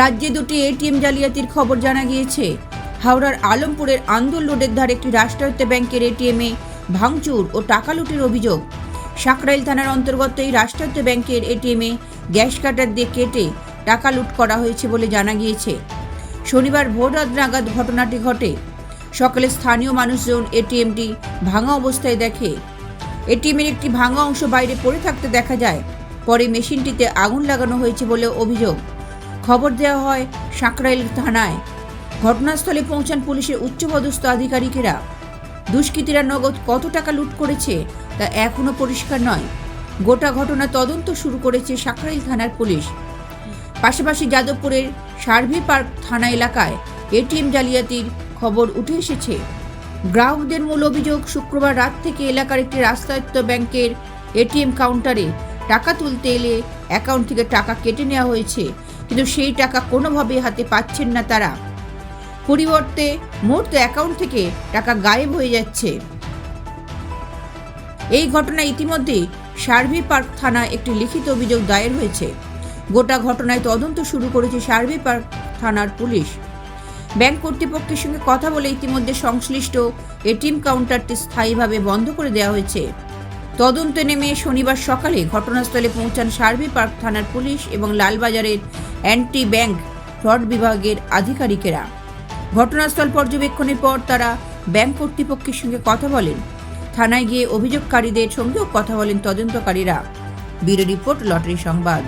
রাজ্যে দুটি এটিএম জালিয়াতির খবর জানা গিয়েছে। হাওড়ার আলমপুরের আন্দোল রোডের ধারে একটি রাষ্ট্রায়ত্ত ব্যাংকের এটিএমে ভাঙচুর ও টাকা লুটের অভিযোগ। সাকরাইল থানার অন্তর্গত এই রাষ্ট্রায়ত্ত ব্যাংকের এটিএমে গ্যাস কাটার দিয়ে কেটে টাকা লুট করা হয়েছে বলে জানা গিয়েছে। শনিবার ভোর রাত নাগাদ ঘটনাটি ঘটে। সকালে স্থানীয় মানুষজন এটিএমটি ভাঙা অবস্থায় দেখে। এটিএমের একটি ভাঙা অংশ বাইরে পড়ে থাকতে দেখা যায়। পরে মেশিনটিতে আগুন লাগানো হয়েছে বলে অভিযোগ। খবর দেওয়া হয় সাঁকরাইল থানায়। ঘটনাস্থলে পৌঁছান পুলিশের উচ্চপদস্থ আধিকারিকেরা। দুষ্কৃতীরা নগদ কত টাকা লুট করেছে তা এখনও পরিষ্কার নয়। গোটা ঘটনা তদন্ত শুরু করেছে সাঁকরাইল থানার পুলিশ। পাশাপাশি যাদবপুরের সার্ভে পার্ক থানা এলাকায় এটিএম জালিয়াতির খবর উঠে এসেছে। গ্রাহকদের মূল অভিযোগ শুক্রবার রাত থেকে এলাকার একটি রাস্তায়ত্ত ব্যাংকের এটিএম কাউন্টারে টাকা তুলতে এলে অ্যাকাউন্ট থেকে টাকা কেটে নেওয়া হয়েছে, কিন্তু সেই টাকা কোনোভাবে হাতে পাচ্ছেন না তারা। পরিবর্তে মুহূর্তে অ্যাকাউন্ট থেকে টাকা গায়েব হয়ে যাচ্ছে। এই ঘটনায় ইতিমধ্যে সার্ভে পার্ক থানায় একটি লিখিত অভিযোগ দায়ের হয়েছে। গোটা ঘটনায় তদন্ত শুরু করেছে সার্ভে পার্ক থানার পুলিশ। ব্যাংক কর্তৃপক্ষের সঙ্গে কথা বলে ইতিমধ্যে সংশ্লিষ্ট এটিএম কাউন্টারটি স্থায়ীভাবে বন্ধ করে দেওয়া হয়েছে। তদন্তে নেমে শনিবার সকালে ঘটনাস্থলে পৌঁছান সার্ভি পার্ক থানার পুলিশ এবং লালবাজারের অ্যান্টি ব্যাংক ফ্রড বিভাগের আধিকারিকেরা। ঘটনাস্থল পর্যবেক্ষণের পর তারা ব্যাংক কর্তৃপক্ষের সঙ্গে কথা বলেন। থানায় গিয়ে অভিযোগকারীদের সঙ্গেও কথা বলেন তদন্তকারীরা। ব্যুরো রিপোর্ট, লটারি সংবাদ।